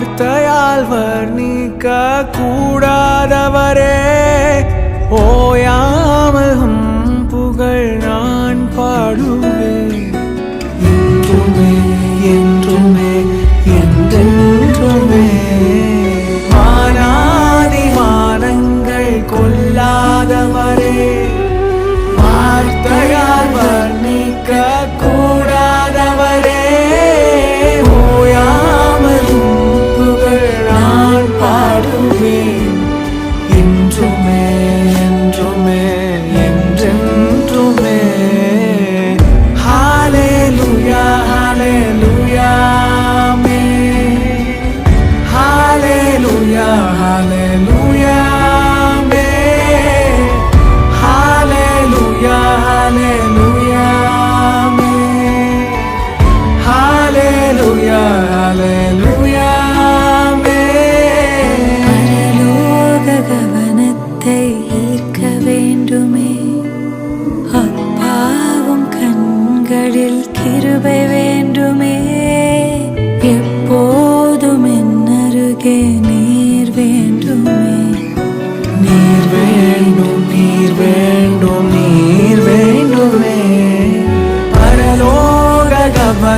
வார்த்தையால் வர்ணிக்க கூடாதவரே ஓயாமல் புகழ் நான் பாடுவேன்.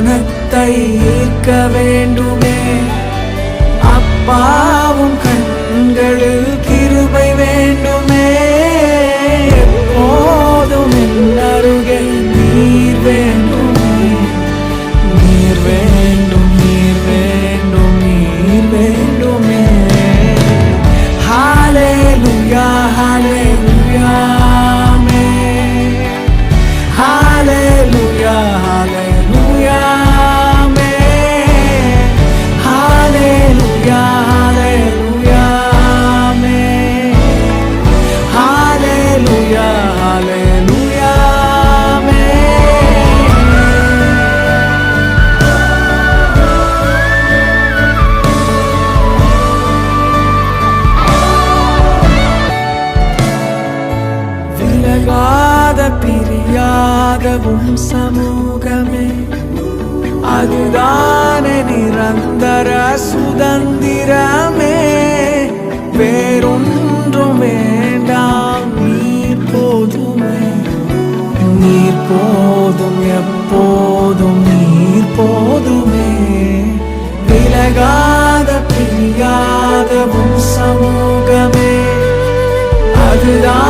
மனத்தை ஈர்க்க வேண்டுமே. அப்பாவும் கண்களில் கிருபை வேண்டுமே. பிரியாத பிரியாதவும் சமூகமே. அதுதான்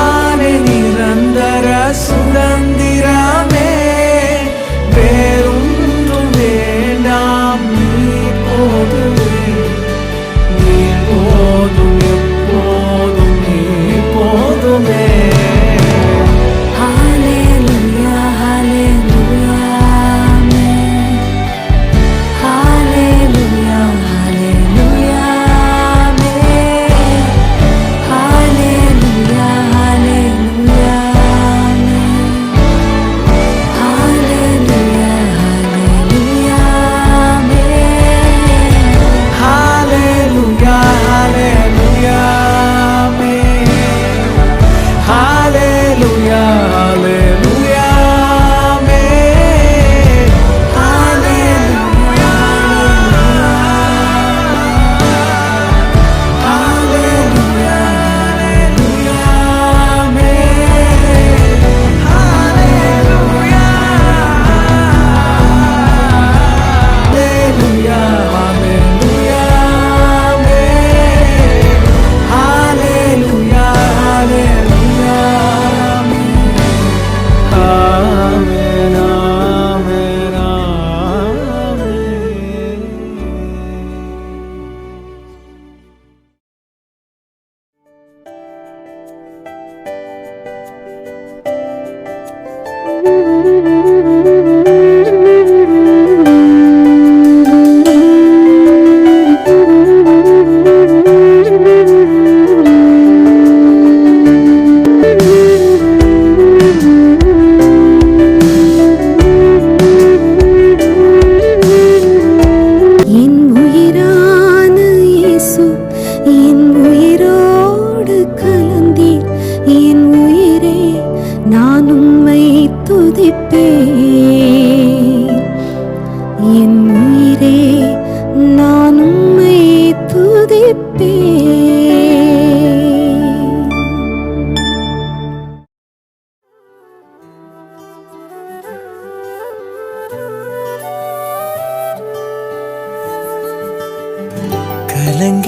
Música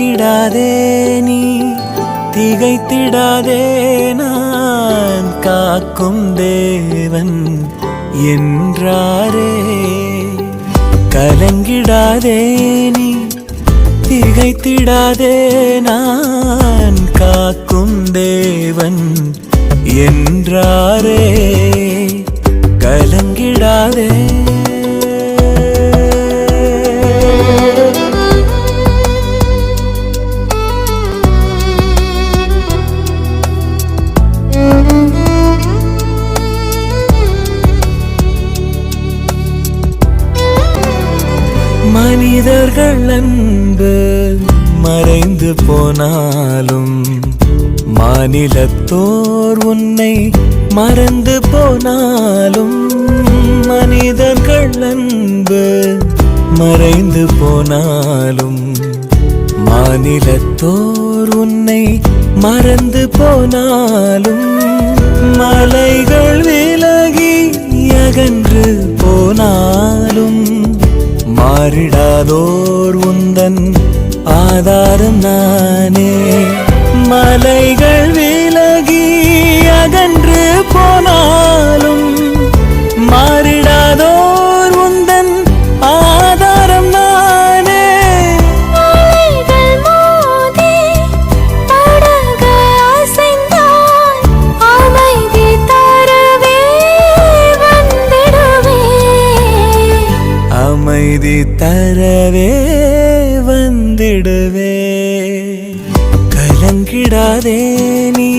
திகைத்திடாதே நீ திகைத்திடாதே நான் காக்கும் தேவன் என்றாரே. கலங்கிடாதே நீ திகைத்திடாதே நான் காக்கும் தேவன் என்றாரே. மறைந்து போனாலும் மாநிலத்தோர் உன்னை மறந்து போனாலும் மனிதர்கள் அன்பு மறைந்து போனாலும் மாநிலத்தோர் உன்னை மறந்து போனாலும் மலைகள் விலகி அகன்று போனாலும் மாறிடாதோர் உந்தன் ஆதாரம் நானே. மலைகள் விலகி அகன்று போனாலும் மாறிடாதோர் உந்தன் ஆதாரம் நானே. அமைதி தரவே மறந்திடுவே. கலங்கிடாதே நீ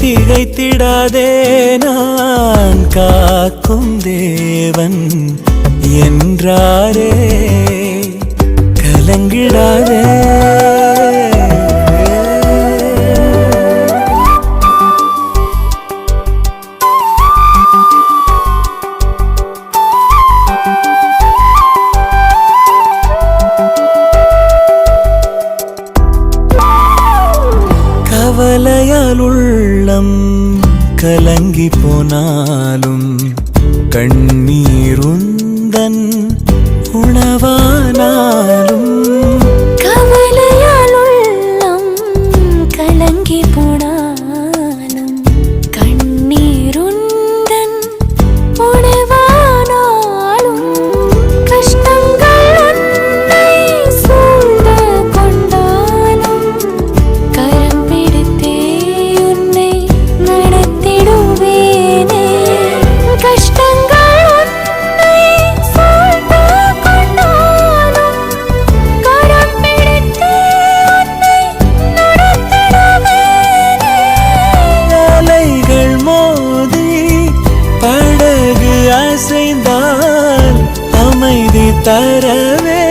திகைத்திடாதே நான் காக்கும் தேவன் என்றாரே. கலங்கிடாதே கண்ணீருந்தன் உணவா அமைதி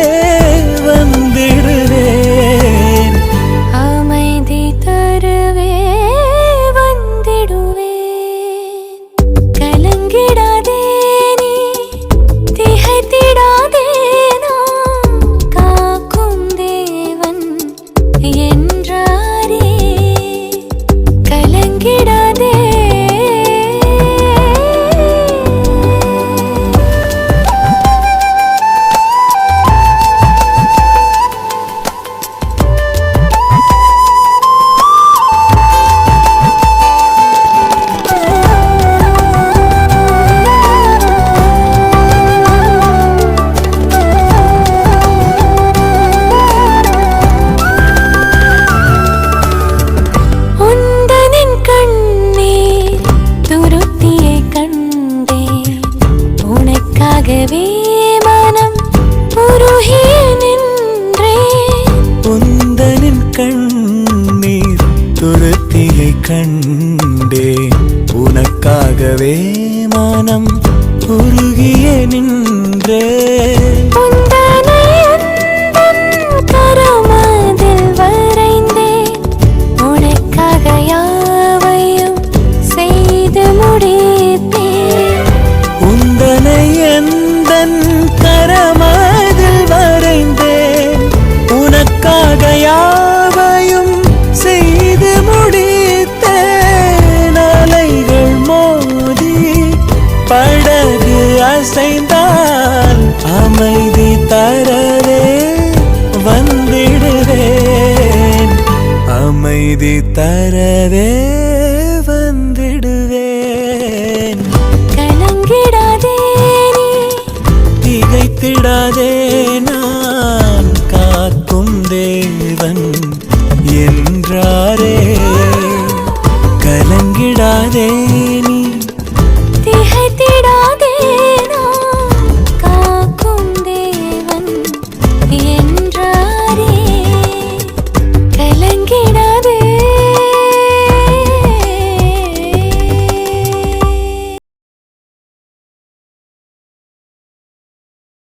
அமைதி தரவே